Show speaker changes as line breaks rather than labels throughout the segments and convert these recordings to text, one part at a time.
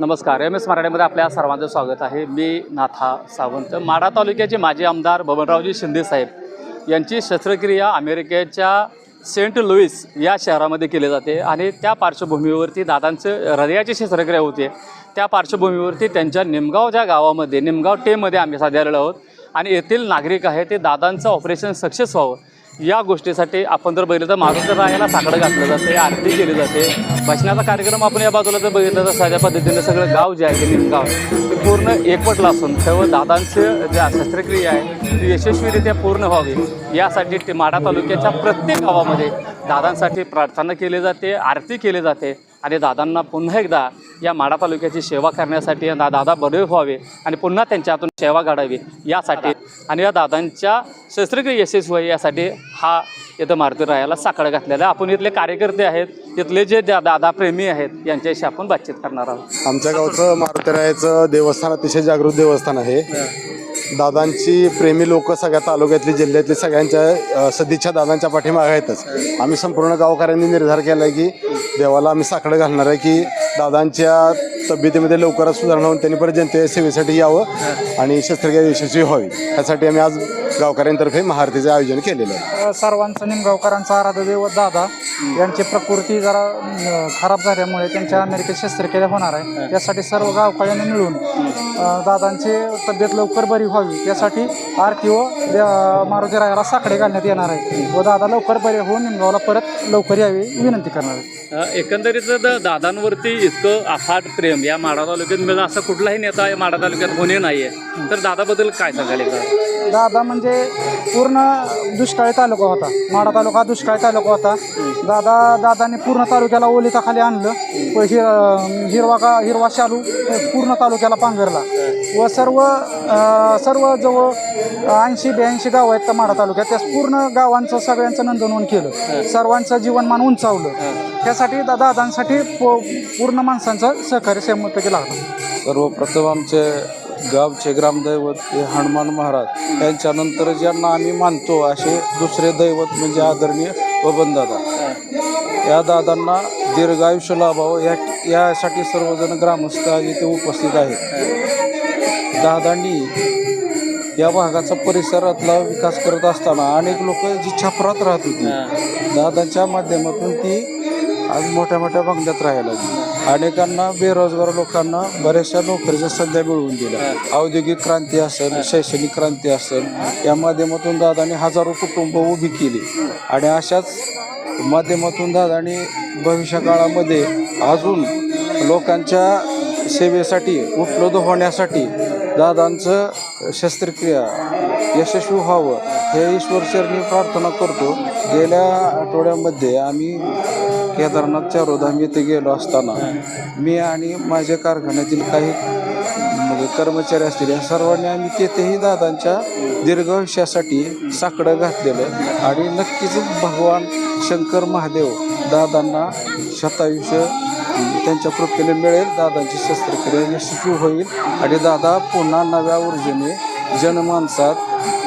नमस्कार M S मराठीमध्ये आपल्या सर्वांचं स्वागत आहे. मी नाथा सावंत. माढा तालुक्याचे माजी आमदार बबनरावजी शिंदे साहेब यांची शस्त्रक्रिया अमेरिकेच्या सेंट लुईस या शहरामध्ये केली जाते आणि त्या पार्श्वभूमीवरती दादांचं हृदयाची शस्त्रक्रिया होते. त्या पार्श्वभूमीवरती त्यांच्या निमगाव ज्या गावामध्ये निमगाव टेमध्ये आम्ही साध्या आलेलो आहोत आणि येथील नागरिक आहे ते दादांचं ऑपरेशन सक्सेस व्हावं या गोष्टीसाठी आपण जर बघितलं तर मारुती राहायला साकडं घातलं जाते आरती केली जाते भजनाचा कार्यक्रम आपण या बाजूला जर बघितलं तर साध्या पद्धतीने सगळं गाव जे आहे ते गाव ते पूर्ण एकवटलं असून तेव्हा दादांचं ज्या शस्त्रक्रिया आहे ती यशस्वीरित्या पूर्ण व्हावी. यासाठी ते माढा तालुक्याच्या प्रत्येक गावामध्ये दादांसाठी प्रार्थना केली जाते आरती केली जाते. आणि दादांना पुन्हा एकदा या माढा तालुक्याची सेवा करण्यासाठी दा दादा बरे व्हावे आणि पुन्हा त्यांच्या हातून सेवा घडावी यासाठी आणि या दादांच्या शस्त्रक्रिया यशस्वी व्हावी यासाठी हा इथं मारुती रायाला साकडं घातलेला आहे. आपण इथले कार्यकर्ते आहेत इथले जे दादा प्रेमी आहेत यांच्याशी आपण बातचीत करणार आहोत.
आमच्या गावचं मारुतीरायाचं देवस्थान अतिशय जागृत देवस्थान आहे. दादांची प्रेमी लोक सगळ्या तालुक्यातली जिल्ह्यातली सगळ्यांच्या सदिच्छा दादांच्या पाठीमागे आहेतच. आम्ही संपूर्ण गावकऱ्यांनी निर्धार केला आहे की देवाला आम्ही साकडं घालणार आहे की दादांच्या तब्येतीमध्ये लवकरच सुधारणा होऊन त्यांनी परत जनते सेवेसाठी यावं आणि शस्त्रक्रिया यशस्वी व्हावी. यासाठी आम्ही आज गावकऱ्यांतर्फे महाआरतीचं आयोजन केलेलं आहे.
सर्वांचं निमगावकरांचा आराध्य दादा यांची प्रकृती जरा खराब झाल्यामुळे त्यांच्या अमेरिकेत शस्त्रक्रिया होणार आहे. त्यासाठी सर्व गावकऱ्यांनी मिळून दादांची तब्येत लवकर बरी व्हावी. त्यासाठी आरती व त्या मारुती रायाला साकडे घालण्यात येणार आहे. व दादा लवकर बरे होऊन निमगावला परत लवकर यावी विनंती करणार आहे.
एकंदरीत दादांवरती इतकं अफाट प्रेम या माढा तालुक्यात मिळणं असं कुठलाही नेता या माढा तालुक्यात होणे नाही आहे तर दादाबद्दल काय सांगाल एकदा?
दादा म्हणजे पूर्ण दुष्काळी तालुका होता. माडा तालुका दुष्काळी तालुका होता. दादा दादाने पूर्ण तालुक्याला ओलिता खाली आणलं. व हि हिरवा का हिरवा शालू पूर्ण तालुक्याला पांघरला. व सर्व सर्व जवळ ऐंशी ब्याऐंशी गाव आहेत त्या माडा तालुक्यात. त्या पूर्ण गावांचं सगळ्यांचं नंदनवन केलं. सर्वांचं जीवनमान उंचावलं. त्यासाठी दादांसाठी पूर्ण माणसांचं सहकार्य शंभर लागलं.
सर्वप्रथम आमचे गावचे ग्रामदैवत हे हनुमान महाराज यांच्यानंतर ज्यांना आम्ही मानतो असे दुसरे दैवत म्हणजे आदरणीय बबनदादा या दादांना दीर्घायुष्य लाभावं या यासाठी सर्वजण ग्रामस्थ आज इथे उपस्थित आहेत. दादांनी या भागाचा परिसरातला विकास करत असताना अनेक लोक जी छपरात राहत होती दादांच्या माध्यमातून ती आज मोठ्या मोठ्या बंगल्यात राहायला लागली. अनेकांना बेरोजगार लोकांना बऱ्याचशा नोकरीच्या संध्या मिळवून दिल्या. औद्योगिक क्रांती असेल शैक्षणिक क्रांती असेल या माध्यमातून दादांनी हजारो कुटुंब उभी केली. आणि अशाच माध्यमातून दादांनी भविष्य काळामध्ये अजून लोकांच्या सेवेसाठी उपलब्ध होण्यासाठी दादांचं शस्त्रक्रिया यशस्वी व्हावं हे ईश्वरचरणी प्रार्थना करतो. गेल्या आठवड्यामध्ये आम्ही केदारनाथ चारोधाम येथे गेलो असताना मी आणि माझ्या कारखान्यातील काही म्हणजे कर्मचारी असतील या सर्वांनी आम्ही तेथेही दादांच्या दीर्घायुष्यासाठी साकडं घातलेलं आणि नक्कीच भगवान शंकर महादेव दादांना शतायुष्य त्यांच्या कृपेने मिळेल दादांची शस्त्रक्रिया यशस्वी होईल. आणि दादा पुन्हा नव्या ऊर्जेने जनमानसात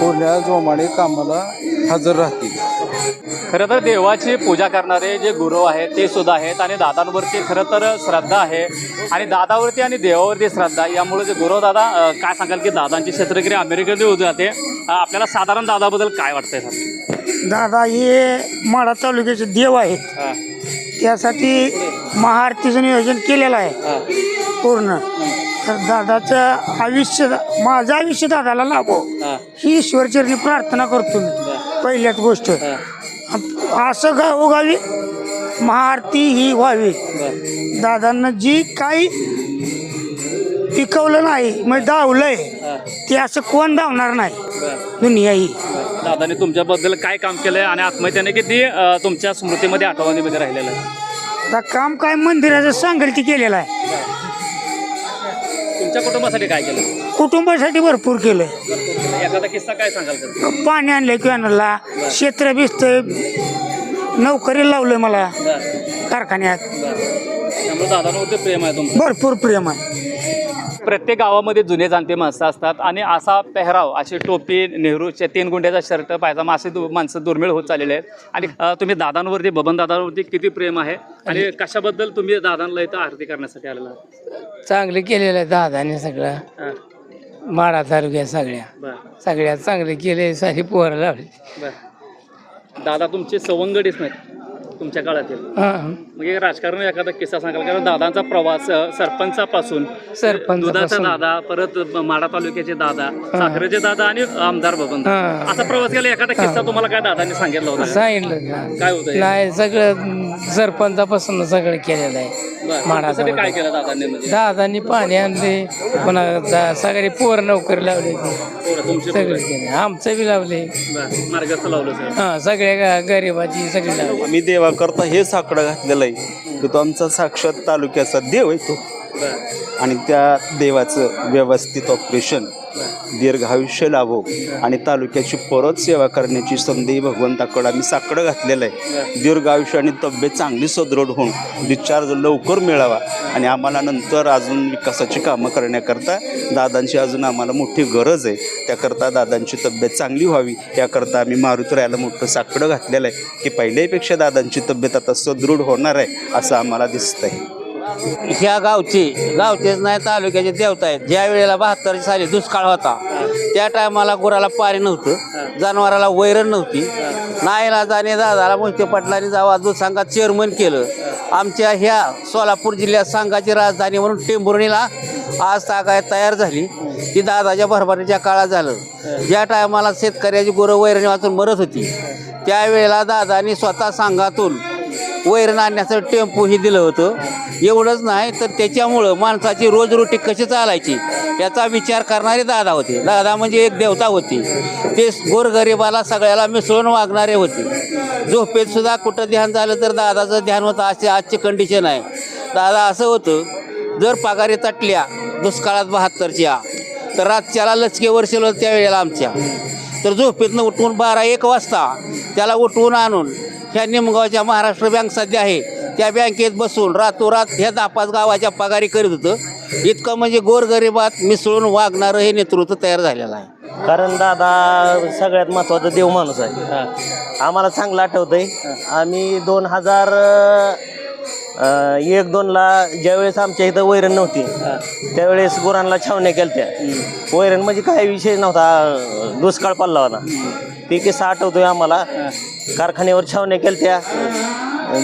पुण्या जोमाने कामाला हजर राहतील.
खरं तर देवाची पूजा करणारे जे गुरु आहेत ते सुद्धा आहेत. आणि दादांवरती खरं तर श्रद्धा आहे. आणि दादावरती आणि देवावरती श्रद्धा यामुळे जे गुरु दादा काय सांगाल की दादांची शस्त्रक्रिया अमेरिकेत होऊ जाते. आपल्याला साधारण दादाबद्दल काय वाटतंय सर?
दादा हे माढा तालुक्याचे देव आहेत.
हां.
त्यासाठी महाआरतीचं नियोजन केलेलं आहे. पूर्ण. तर दादाचं आयुष्य माझं आयुष्य दादाला लाभो.
हां.
ही ईश्वरचरणी प्रार्थना करतो मी. पहिल्याच गोष्ट. असं गावोगावी महाआरती ही व्हावी. दादांना जी काही पिकवलं नाही मग दावलंय ते असं कोण धावणार नाही. दुनिया ही
दादाने तुमच्याबद्दल काय काम केलंय आणि आत्महत्याने किती अ, तुमच्या स्मृतीमध्ये आठवणीमध्ये राहिलेलं आहे
आता काम काय मंदिराचं सांगेल ते केलेलं आहे.
तुमच्या कुटुंबासाठी काय केलं?
कुटुंबासाठी भरपूर केलंय.
एखादा किस्सा काय सांगाल
पाणी आणलंय कॅनलला क्षेत्र भिजतंय नोकरी लावलंय मला कारखान्यात.
त्यामुळे दादांवरती प्रेम आहे तुमचं.
भरपूर प्रेम आहे.
प्रत्येक गावामध्ये जुने जाणते माणसं असतात. आणि असा पेहराव अशी टोपी नेहरूच्या तीन गुंड्याचा शर्ट पायजामा असे दु माणसं दुर्मिळ होत चाललेले आहेत. आणि अ, तुम्ही दादांवरती बबन दादांवरती किती प्रेम आहे? आणि कशाबद्दल तुम्ही दादांना इथं आरती करण्यासाठी आलेला आहात?
चांगलं केलेलं आहे दादाने सगळं.
हा,
माडा तालुक्यात सगळ्या.
बरं.
सगळ्यात चांगले केले सारी पोरं लावली.
बरं. दादा तुमचे सवंगडीच नाहीत. तुमच्या काळातील
हां
मग एक राजकारण एखादा किस्सा सांगाल कारण दादांचा प्रवास अ, सरपंचापासून
सरपंचापासून.
दुधाचा दादा परत माडा तालुक्याचे दादा साखरेचे दादा आणि आमदार बबन
हां.
असा प्रवास केला एखादा किस्सा तुम्हाला काय दादांनी सांगितला होता?
सांगितलं का?
काय होतं
नाही सगळं सरपंचापासून सगळं केलेलं आहे
बरं. काय. केलं दादांनी म्हणजे
दादांनी पाणी आणले पुन्हा सगळे पोर नोकरी लावले
पोरं, तुमचे
सगळे
पोरं.
केले आमचं बी लावले
बरं. मार्गस्थ लावलं सर
हां सगळ्या ग- गरिबाची सगळी लावली
आम्ही देवाकरता हे साकडं घातलेलं आहे. की तो आमचा साक्षात तालुक्याचा देव आहे तो. आणि त्या देवाचं व्यवस्थित ऑपरेशन दीर्घ आयुष्य लाभो आणि तालुक्याची परत सेवा करण्याची संधी भगवंताकडं आम्ही साकडं घातलेलं आहे. दीर्घ आयुष्य आणि तब्येत चांगली सुदृढ होऊन डिस्चार्ज लवकर मिळावा आणि आम्हाला नंतर अजून विकासाची कामं करण्याकरता दादांची अजून आम्हाला मोठी गरज आहे. त्याकरता दादांची तब्येत चांगली व्हावी याकरता आम्ही मारुतीरायाला मोठं साकडं घातलेलं आहे की पहिल्यापेक्षा दादांची तब्येत आता सुदृढ होणार आहे असं आम्हाला दिसतं आहे
ह्या गावची गावचेच नाही तालुक्याचे देवता आहेत. ज्या वेळेला बहात्तर साली दुष्काळ होता त्या टायमाला गुराला पाणी नव्हतं जनावराला वैरण नव्हती. नाईला जाणे दादाला मोहिते पाटलांनी जावा दूध संघात चेअरमन केलं. आमच्या ह्या सोलापूर जिल्ह्यात संघाची राजधानी म्हणून टेंभुर्णीला आज तागायत तयार झाली. ती दादाच्या भरभराच्या काळात झालं. ज्या टायमाला शेतकऱ्याची गुरं वैरणी वाचून मरत होती त्यावेळेला दादानी स्वतः संघातून वैरण आणण्याचं टेम्पोही दिलं होतं. एवढंच नाही तर त्याच्यामुळं माणसाची रोजरोटी कशी चालायची याचा विचार करणारे दादा होते. दादा म्हणजे एक देवता होती. ते गोरगरिबाला सगळ्याला मिसळून वागणारे होते. झोपेत सुद्धा कुठं ध्यान झालं तर दादाचं ध्यान होतं असे आजची कंडिशन आहे. दादा असं होतं जर पगारी तटल्या दुष्काळात बहात्तरच्या तर रातच्याला लचके वर्षल त्यावेळेला आमच्या. तर झोपेतनं उठवून बारा एक वाजता त्याला उठवून आणून ह्या निमगावच्या महाराष्ट्र बँक सध्या आहे. त्या बँकेत बसून रातोरात ह्या दहा पाच गावाच्या पगारी करीत होतं. इतकं म्हणजे गोरगरिबात मिसळून वागणारं हे नेतृत्व तयार झालेलं आहे.
कारण दादा सगळ्यात महत्त्वाचा देव माणूस आहे. आम्हाला चांगलं आठवतंय. आम्ही दोन हजार अं, एक दोनला ज्यावेळेस आमच्या इथं वैरण नव्हती त्यावेळेस गुरांना छावण्या केलत्या. वैरण म्हणजे काही विषय नव्हता अं, दुष्काळ पडला होता. ते किस्सा आठवतोय आम्हाला. कारखान्यावर छावण्या केलत्या.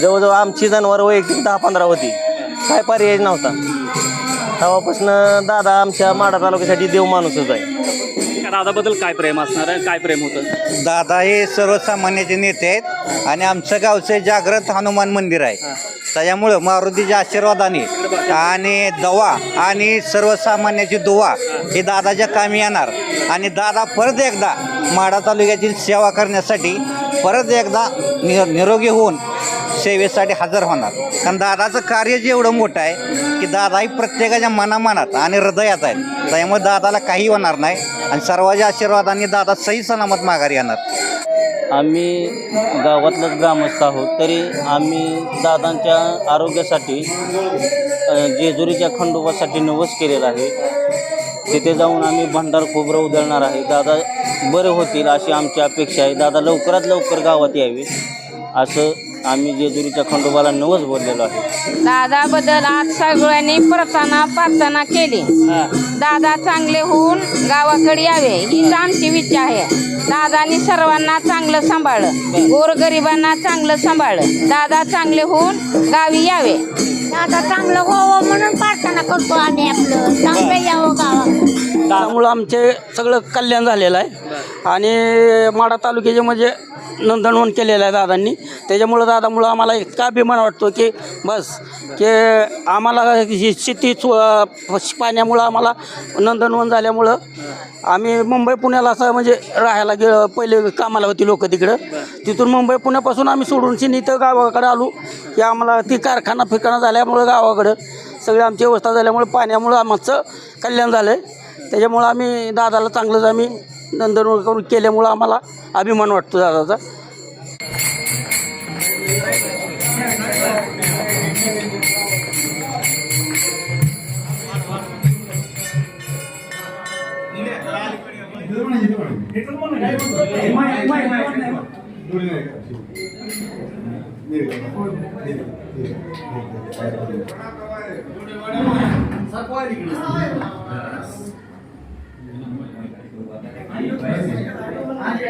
जवळजवळ आमची जनावर वैयक्तिक दहा पंधरा होती. काय पर्याय नव्हता. तेव्हापासून दादा आमच्या माडा तालुक्यासाठी देव माणूसच आहे.
दादाबद्दल काय प्रेम असणार आहे? काय प्रेम होतं?
दादा हे सर्वसामान्याचे नेते आहेत आणि आमचं गावचं जागृत हनुमान मंदिर आहे. त्याच्यामुळं मारुतीच्या आशीर्वादाने आणि दवा आणि सर्वसामान्याची दुवा हे दादाच्या कामी येणार. आणि दादा परत एकदा माडा तालुक्यातील सेवा करण्यासाठी परत एकदा नि निरोगी होऊन सेवेसाठी हजर होणार. कारण दादाचं कार्य जे एवढं मोठं आहे की दादा ही प्रत्येकाच्या मनामनात आणि हृदयात आहेत. त्यामुळे दादाला काही होणार नाही. आणि सर्वांच्या आशीर्वादाने दादा सही सलामत माघारी येणार.
आम्ही गावातलंच ग्रामस्थ आहोत तरी आम्ही दादांच्या आरोग्यासाठी जेजुरीच्या खंडोबासाठी नवस केलेला आहे. तिथे जाऊन आम्ही भंडार खोबरं उधळणार आहे. दादा बरे होतील अशी आमची अपेक्षा आहे. दादा लवकरात लवकर गावात यावे असं आम्ही जेजुरीच्या खंडोबाला नवस बोललेलो आहे.
दादाबद्दल आज सगळ्यांनी प्रार्थना प्रार्थना केली. दादा चांगले होऊन गावाकडे यावे हीच आमची इच्छा आहे. दादानी सर्वांना चांगलं सांभाळलं गोरगरिबांना चांगलं सांभाळलं दादा चांगले होऊन गावी यावे.
दादा चांगलं व्हावं म्हणून प्रार्थना करतो आम्ही आपलं. चांगलं यावं गावात
त्यामुळं आमचे सगळं कल्याण झालेलं आहे. आणि माडा तालुक्याचे म्हणजे नोंदणवण केलेलं आहे दादांनी. त्याच्यामुळं दादामुळं आम्हाला इतका अभिमान वाटतो की बस की आम्हाला ही शेती पाण्यामुळं आम्हाला नंदनवन झाल्यामुळं आम्ही मुंबई पुण्याला असं म्हणजे राहायला गे पहिले कामाला होती लोक तिकडं. तिथून मुंबई पुण्यापासून आम्ही सोडून शिनी इथं गावाकडे आलो की आम्हाला ती कारखाना फिरखाना झाल्यामुळं गावाकडं सगळी आमची व्यवस्था झाल्यामुळं पाण्यामुळं आमचं कल्याण झालं आहे त्याच्यामुळं आम्ही दादाला चांगलंच आम्ही नंदनवन करून केल्यामुळं आम्हाला अभिमान वाटतो दादाचा